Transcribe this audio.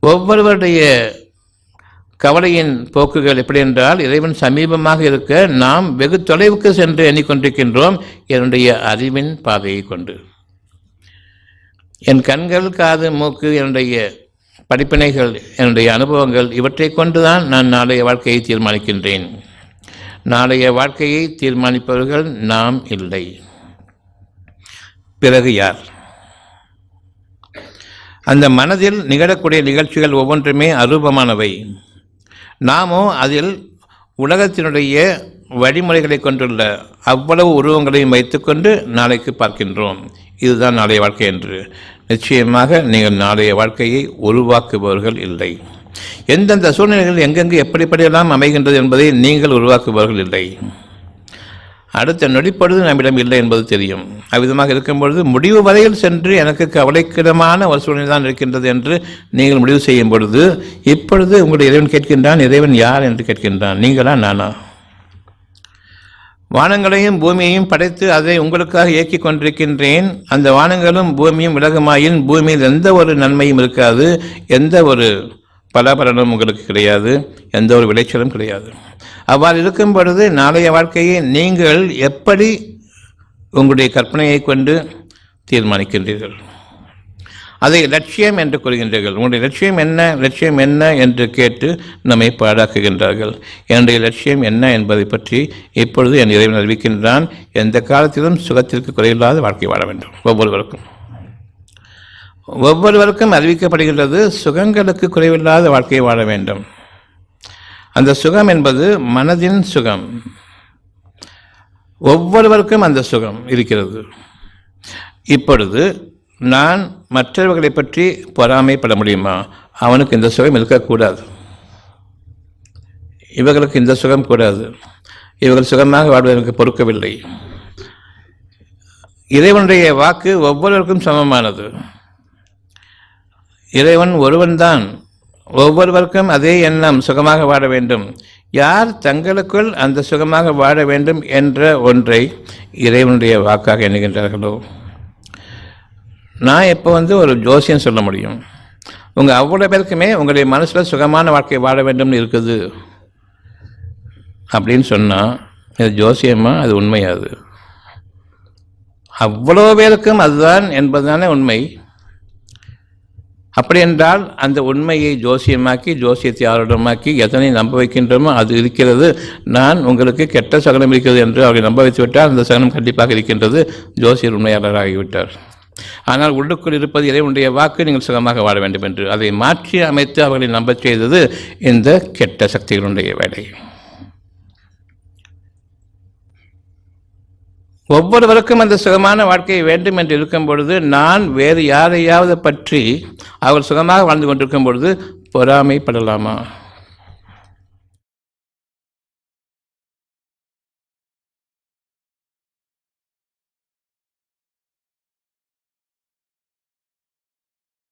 ஒவ்வொருவருடைய கவலையின் போக்குகள் எப்படி என்றால் இறைவன் சமீபமாக இருக்க நாம் வெகு தொலைவுக்கு சென்று எண்ணிக்கொண்டிருக்கின்றோம். என்னுடைய அறிவின் பாதையை கொண்டு. என் கண்கள் காது மூக்கு என்னுடைய படிப்பினைகள் என்னுடைய அனுபவங்கள் இவற்றை கொண்டுதான் நான் நாளைய வாழ்க்கையை தீர்மானிக்கின்றேன். நாளைய வாழ்க்கையை தீர்மானிப்பவர்கள் நாம் இல்லை. பிறகு யார்? அந்த மனதில் நிகழக்கூடிய நிகழ்ச்சிகள் ஒவ்வொன்றுமே அரூபமானவை. நாமோ அதில் உலகத்தினுடைய வழிமுறைகளை கொண்டுள்ள அவ்வளவு உருவங்களையும் வைத்துக்கொண்டு நாளைக்கு பார்க்கின்றோம். இதுதான் நாளைய வாழ்க்கை என்று. நிச்சயமாக நீங்கள் நாளைய வாழ்க்கையை உருவாக்குபவர்கள் இல்லை. எந்தெந்த சூழ்நிலைகள் எங்கெங்கு எப்படிப்படியெல்லாம் அமைகின்றது என்பதை நீங்கள் உருவாக்குபவர்கள் இல்லை. அடுத்த நொடிப்பொழுது நம்மிடம் இல்லை என்பது தெரியும். அவ்விதமாக இருக்கும் பொழுது முடிவு வரையில் சென்று எனக்கு கவலைக்கிடமான ஒரு சூழ்நிலை தான் இருக்கின்றது என்று நீங்கள் முடிவு செய்யும் பொழுது இப்பொழுது உங்களுடைய இறைவன் கேட்கின்றான் இறைவன் யார் என்று கேட்கின்றான். நீங்களா நானா? வானங்களையும் பூமியையும் படைத்து அதை உங்களுக்காக இயக்கிக் கொண்டிருக்கின்றேன். அந்த வானங்களும் பூமியும் விலகுமாயின் பூமியில் எந்த ஒரு நன்மையும் இருக்காது. எந்த ஒரு பலாபலனும் உங்களுக்கு கிடையாது எந்த ஒரு விளைச்சலும் கிடையாது. அவ்வாறு இருக்கும் பொழுது நாளைய வாழ்க்கையை நீங்கள் எப்படி உங்களுடைய கற்பனையை கொண்டு தீர்மானிக்கின்றீர்கள்? அதை லட்சியம் என்று கூறுகின்றீர்கள். உங்களுடைய லட்சியம் என்ன லட்சியம் என்ன என்று கேட்டு நம்மை பாடாக்குகின்றார்கள் என்னுடைய லட்சியம் என்ன என்பதை பற்றி இப்பொழுது என் இறைவன் அறிவிக்கின்றான். எந்த காலத்திலும் சுகத்திற்கு குறையில்லாத வாழ்க்கை வாழ வேண்டும். ஒவ்வொருவருக்கும். ஒவ்வொருவருக்கும் அறிவிக்கப்படுகின்றது சுகங்களுக்கு குறைவில்லாத வாழ்க்கையை வாழ வேண்டும். அந்த சுகம் என்பது மனதின் சுகம். ஒவ்வொருவருக்கும் அந்த சுகம் இருக்கிறது. இப்பொழுது நான் மற்றவர்களை பற்றி பொறாமைப்பட முடியுமா? அவனுக்கு இந்த சுகம் இருக்கக்கூடாது. இவர்களுக்கு இந்த சுகம் கூடாது. இவர்கள் சுகமாக வாழ்வதற்கு பொறுக்கவில்லை. இறைவனுடைய வாக்கு ஒவ்வொருவருக்கும் சமமானது. இறைவன் ஒருவன்தான். ஒவ்வொருவருக்கும் அதே எண்ணம் சுகமாக வாழ வேண்டும். யார் தங்களுக்குள் அந்த சுகமாக வாழ வேண்டும் என்ற ஒன்றை இறைவனுடைய வாக்காக எண்ணுகின்றார்களோ? நான் இப்போ வந்து ஒரு ஜோசியம் சொல்ல முடியும்? உங்கள் அவ்வளோ பேருக்குமே உங்களுடைய மனசில் சுகமான வாழ்க்கை வாழ வேண்டும்னு இருக்குது. அப்படின்னு சொன்னால் இது ஜோசியமா? அது உண்மையாது அவ்வளோ பேருக்கும் அதுதான் என்பதுதானே உண்மை. அப்படி என்றால் அந்த உண்மையை ஜோசியமாக்கி ஜோசியத்தை ஆரோடமாக்கி எதனை நம்ப வைக்கின்றோமோ அது இருக்கிறது. நான் உங்களுக்கு கெட்ட சகனம் இருக்கிறது என்று அவரை நம்ப வைத்துவிட்டால் அந்த சகனம் கண்டிப்பாக இருக்கின்றது. ஜோசியர் உண்மையாளராகிவிட்டார். ஆனால் உள்ளுக்குள் இருப்பது இறைவனுடைய வாக்கு நீங்கள் சுகமாக வாழ வேண்டும் என்று. அதை மாற்றி அமைத்து அவர்களை நம்பச் செய்தது இந்த கெட்ட சக்திகளுடைய வேலை. ஒவ்வொருவருக்கும் அந்த சுகமான வாழ்க்கை வேண்டும் என்று இருக்கும் பொழுது நான் வேறு யாரையாவது பற்றி அவர் சுகமாக வாழ்ந்து கொண்டிருக்கும் பொழுது பொறாமைப்படலாமா?